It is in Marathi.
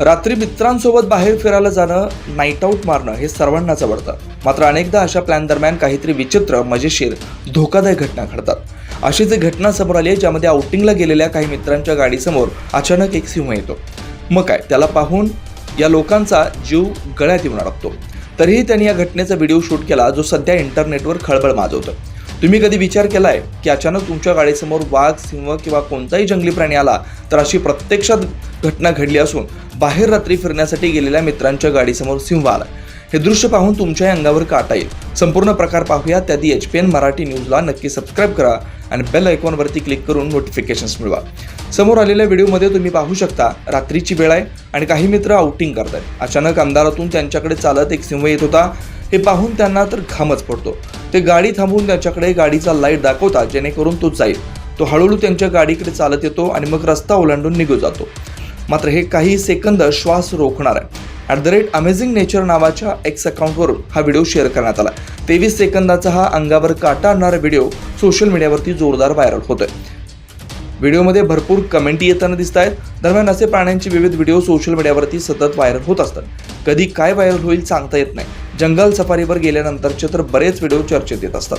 रात्री मित्रांसोबत बाहेर फिरायला जाणं नाईट आऊट मारणं हे सर्वांनाच आवडतं. मात्र अनेकदा अशा प्लॅन दरम्यान काहीतरी विचित्र मजेशीर धोकादायक घटना घडतात. अशीच एक घटना समोर आली आहे ज्यामध्ये आउटिंगला गेलेल्या काही मित्रांच्या गाडीसमोर अचानक एक सिंह येतो. मग काय? त्याला पाहून या लोकांचा जीव गळ्यात येऊन अडकतो. तरीही त्यांनी या घटनेचा व्हिडिओ शूट केला जो सध्या इंटरनेटवर खळबळ माजवतो तुम्ही कधी विचार केलाय की अचानक तुमच्या गाडीसमोर वाघ सिंह किंवा कोणताही जंगली प्राणी आला तर अशी प्रत्यक्षात घटना घडली असून बाहेर रात्री फिरण्यासाठी गेलेल्या मित्रांच्या गाडीसमोर सिंह आला हे दृश्य पाहून तुमच्याही अंगावर काटा येईल. संपूर्ण प्रकार पाहूया. त्याआधी एच पी एन मराठी न्यूजला नक्की सबस्क्राईब करा आणि बेल आयकॉनवरती क्लिक करून नोटिफिकेशन्स मिळवा. समोर आलेल्या व्हिडिओमध्ये तुम्ही पाहू शकता रात्रीची वेळ आहे आणि काही मित्र आउटिंग करतात अचानक अंधारातून त्यांच्याकडे चालत एक सिंह येत होता. हे पाहून त्यांना तर घामच पडतो. ते गाडी थांबवून त्याच्याकडे गाडीचा लाइट दाखवतात जेणेकरून तो जाईल. तो हळूहळू त्यांच्या गाडीकडे चालत येतो आणि मग रस्ता ओलांडून निघून जातो. मात्र हे काही सेकंद श्वास रोखणार आहे. At the rate amazing nature नावाच्या एक्स अकाउंटवरून हा व्हिडिओ शेअर करण्यात आला. तेवीस सेकंदाचा हा अंगावर काटा आणणारा व्हिडिओ सोशल मीडियावरती जोरदार व्हायरल होतोय. व्हिडिओमध्ये भरपूर कमेंटी येताना दिसत आहेत. दरम्यान असे प्राण्यांचे विविध व्हिडिओ सोशल मीडियावरती सतत व्हायरल होत असतात. कधी काय व्हायरल होईल सांगता येत नाही. जंगल सफारीवर गेल्यानंतरचे तर बरेच व्हिडिओ चर्चेत येत असतात.